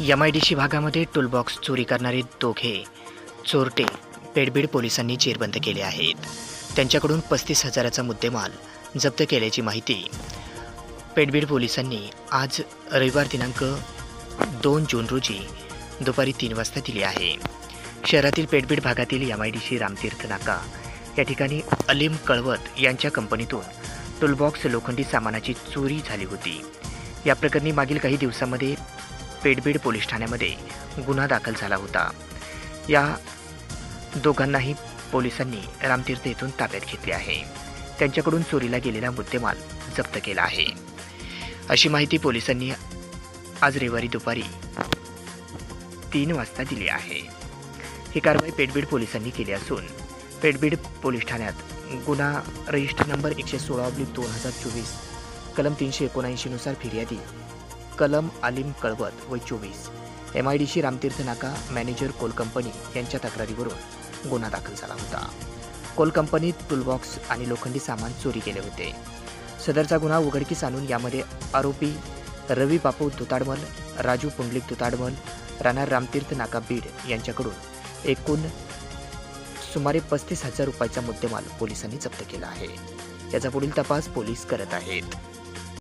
M I D C भागामध्ये toolbox चोरी करणारे दोघे चोरटे पेडबीड पोलिसांनी जेरबंद केले आहेत. त्यांच्याकडून पस्तीस हजाराचा मुद्देमाल जप्त केल्याची माहिती. पेडबीड पोलिसांनी आज रविवार दिनांक दोन जून रोजी दुपारी तीन वाजता दिली आहे. शहरातील पेडबीड भागातील M I D C Ramtirth नाका या ठिकाणी अलीम कळवत यांच्या कंपनीतून टूलबॉक्स लोखंडी सामानाची चोरी झाली होती. या प्रकरणी मागील काही दिवसामध्ये पेडबीड पोलीस ठाण्यामध्ये गुन्हा दाखल झाला होता. या दोघांनाही पोलिसांनी रामतीर्थ येथून ताब्यात घेतले आहे. त्यांच्याकडून चोरीला गेलेला मुद्देमाल जप्त केला आहे. अशी माहिती पोलिसांनी आज रविवारी दुपारी तीन वाजता दिली आहे. ही कारवाई पेडबीड पोलिसांनी केली असून पेडबीड पोलीस ठाण्यात गुन्हा रजिस्टर नंबर एकशे सोळा ऑब्लिक दोन हजार चोवीस कलम तीनशे एकोणऐंशीनुसार फिर्यादी कलम आलिम कळवत व चोवीस. M I D C Ramtirth नाका मॅनेजर कोल कंपनी यांच्या तक्रारीवरून गुन्हा दाखल झाला होता. कोल कंपनीत टूलबॉक्स आणि लोखंडी सामान चोरी केले होते. सदरचा गुन्हा उघडकीस आणून यामध्ये आरोपी रवी बापू तुताडमल राजू पुंडलिक तुताडमल राणा रामतीर्थ नाका बीड यांच्याकडून एकूण सुमारे पस्तीस हजार रुपयाचा मुद्देमाल पोलिसांनी जप्त केला आहे. याचा पुढील तपास पोलीस करत आहेत.